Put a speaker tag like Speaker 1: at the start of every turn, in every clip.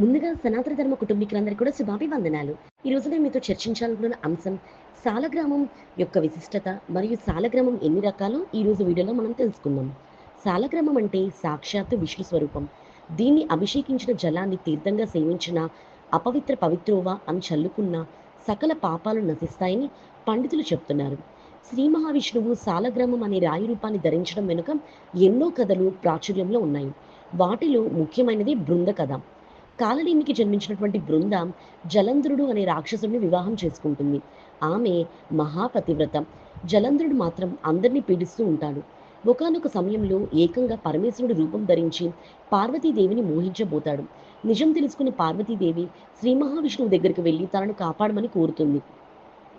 Speaker 1: ముందుగా సనాతన ధర్మ కుటుంబీకులందరికీ కూడా శుభాభివందనాలు. ఈ రోజు నేను మీతో చర్చించాలనుకున్న అంశం సాలగ్రామం యొక్క విశిష్టత మరియు సాలగ్రామం ఎన్ని రకాలు? ఈ రోజు వీడియోలో మనం తెలుసుకుందాం. సాలగ్రామం అంటే సాక్షాత్తు విష్ణు స్వరూపం. దీన్ని అభిషేకించిన జలాన్ని తీర్థంగా సేవించిన అపవిత్ర పవిత్రోవా అని చల్లుకున్న సకల పాపాలు నశిస్తాయని పండితులు చెప్తున్నారు. శ్రీ మహావిష్ణువు సాలగ్రామం అనే రాయి రూపాన్ని ధరించడం వెనుక ఎన్నో కథలు ప్రాచుర్యంలో ఉన్నాయి. వాటిలో ముఖ్యమైనది బృంద కథ కాలనీమికి జన్మించినటువంటి బృంద జలంధ్రుడు అనే రాక్షసుడిని వివాహం చేసుకుంటుంది. ఆమె మహాపతివ్రత. జలంధ్రుడు మాత్రం అందరినీ పీడిస్తూ ఉంటాడు. ఒకనొక సమయంలో ఏకంగా పరమేశ్వరుడు రూపం ధరించి పార్వతీదేవిని మోహించబోతాడు. నిజం తెలుసుకున్న పార్వతీదేవి శ్రీ మహావిష్ణువు దగ్గరికి వెళ్ళి తనను కాపాడమని కోరుతుంది.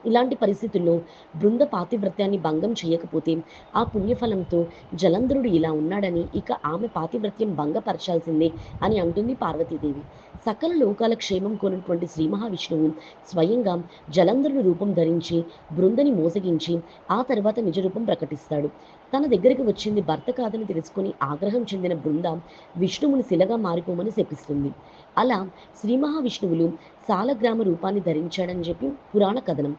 Speaker 1: ఇలాంటి పరిస్థితుల్లో బృంద పాతివ్రత్యాన్ని భంగం చేయకపోతే ఆ పుణ్యఫలంతో జలంధరుడు ఇలా ఉన్నాడని ఇక ఆమె పాతివ్రత్యం భంగపరచాల్సిందే అని అంటుంది పార్వతీదేవి. సకల లోకాల క్షేమం కోరినటువంటి శ్రీ మహావిష్ణువు స్వయంగా జలంధరుడు రూపం ధరించి బృందని మోసగించి ఆ తర్వాత నిజ రూపం ప్రకటిస్తాడు. తన దగ్గరికి వచ్చింది భర్త కాదని తెలుసుకుని ఆగ్రహం చెందిన బృంద విష్ణువుని శిలగా మారిపోమని శపిస్తుంది. అలా శ్రీ మహావిష్ణువులు సాలగ్రామ రూపాన్ని ధరించాడని చెప్పి పురాణ కథనం.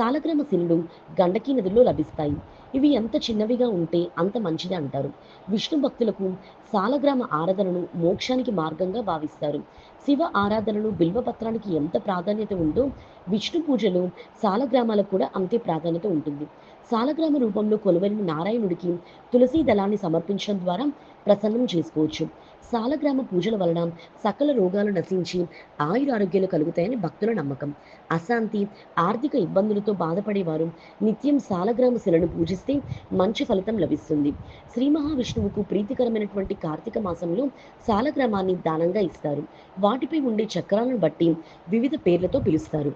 Speaker 1: సాలగ్రామ శిలలు గండకీ నదిలో లభిస్తాయి. ఇవి ఎంత చిన్నవిగా ఉంటే అంత మంచిది అంటారు. విష్ణు భక్తులకు సాలగ్రామ ఆరాధనను మోక్షానికి మార్గంగా భావిస్తారు. శివ ఆరాధనలు బిల్వపత్రానికి ఎంత ప్రాధాన్యత ఉందో విష్ణు పూజలు సాలగ్రామాలకు కూడా అంతే ప్రాధాన్యత ఉంటుంది. సాలగ్రామ రూపంలో కొలువైన నారాయణుడికి తులసీ దళాన్ని సమర్పించడం ద్వారా ప్రసన్నం చేసుకోవచ్చు. సాలగ్రామ పూజల వలన సకల రోగాలు నశించి ఆయురారోగ్యాలు కలుగుతాయని భక్తుల నమ్మకం. అశాంతి ఆర్థిక ఇబ్బందులతో బాధపడేవారు నిత్యం సాలగ్రామ శిలను పూజిస్తే మంచి ఫలితం లభిస్తుంది. శ్రీ మహావిష్ణువుకు ప్రీతికరమైనటువంటి కార్తీక మాసంలో సాలగ్రామాన్ని దానంగా ఇస్తారు. వాటిపై ఉండే చక్రాలను బట్టి వివిధ పేర్లతో పిలుస్తారు.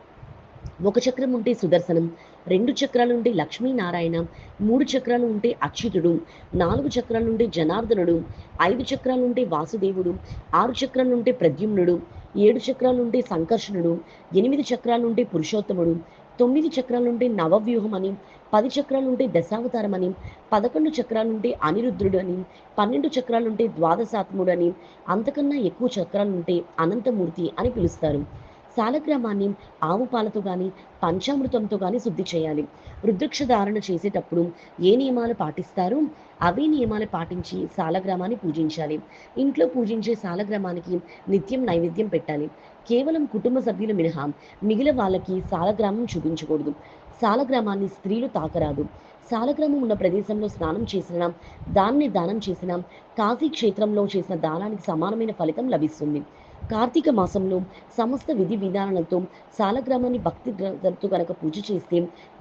Speaker 1: ఒక చక్రం ఉంటే సుదర్శనం రెండు చక్రాలు ఉంటే లక్ష్మీనారాయణ మూడు చక్రాలు ఉంటే అచ్యుతుడు నాలుగు చక్రాలు ఉంటే జనార్దనుడు ఐదు చక్రాలు ఉంటే వాసుదేవుడు ఆరు చక్రాలు ఉంటే ప్రద్యుమ్నుడు ఏడు చక్రాలు ఉంటే సంకర్షణుడు ఎనిమిది చక్రాలు ఉంటే పురుషోత్తముడు తొమ్మిది చక్రాలుంటే నవవ్యూహం అని పది చక్రాలుంటే దశావతారం అని పదకొండు చక్రాలుంటే అనిరుద్ధుడు అని పన్నెండు చక్రాలుంటే ద్వాదశాత్ముడు అని అంతకన్నా ఎక్కువ చక్రాలుంటే అనంతమూర్తి అని పిలుస్తారు సాలగ్రామాన్ని ఆవు పాలతో కానీ పంచామృతంతో కానీ శుద్ధి చేయాలి. రుద్రక్ష ధారణ చేసేటప్పుడు ఏ నియమాలు పాటిస్తారు? అవే నియమాలు పాటించి సాలగ్రామాన్ని పూజించాలి. ఇంట్లో పూజించే సాలగ్రామానికి నిత్యం నైవేద్యం పెట్టాలి. కేవలం కుటుంబ సభ్యులు మినహా మిగిలిన వాళ్ళకి సాలగ్రామం చూపించకూడదు. సాలగ్రామాన్ని స్త్రీలు తాకరాదు. సాలగ్రామం ఉన్న ప్రదేశంలో స్నానం చేసిన దాన్ని దానం చేసిన కాశీ క్షేత్రంలో చేసిన దానానికి సమానమైన ఫలితం లభిస్తుంది. కార్తీక మాసంలో సమస్త విధి విధానాలతో సాలగ్రామాన్ని భక్తి తో కనుక పూజ చేస్తే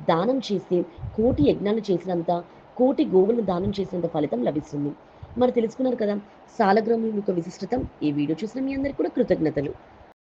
Speaker 1: దానం చేస్తే కోటి యజ్ఞాలు చేసినంత కోటి గోవులను దానం చేసినంత ఫలితం లభిస్తుంది. మరి తెలుసుకున్నారు కదా సాలగ్రామం యొక్క విశిష్టత ఈ వీడియో చూసిన మీ అందరికీ కూడా కృతజ్ఞతలు.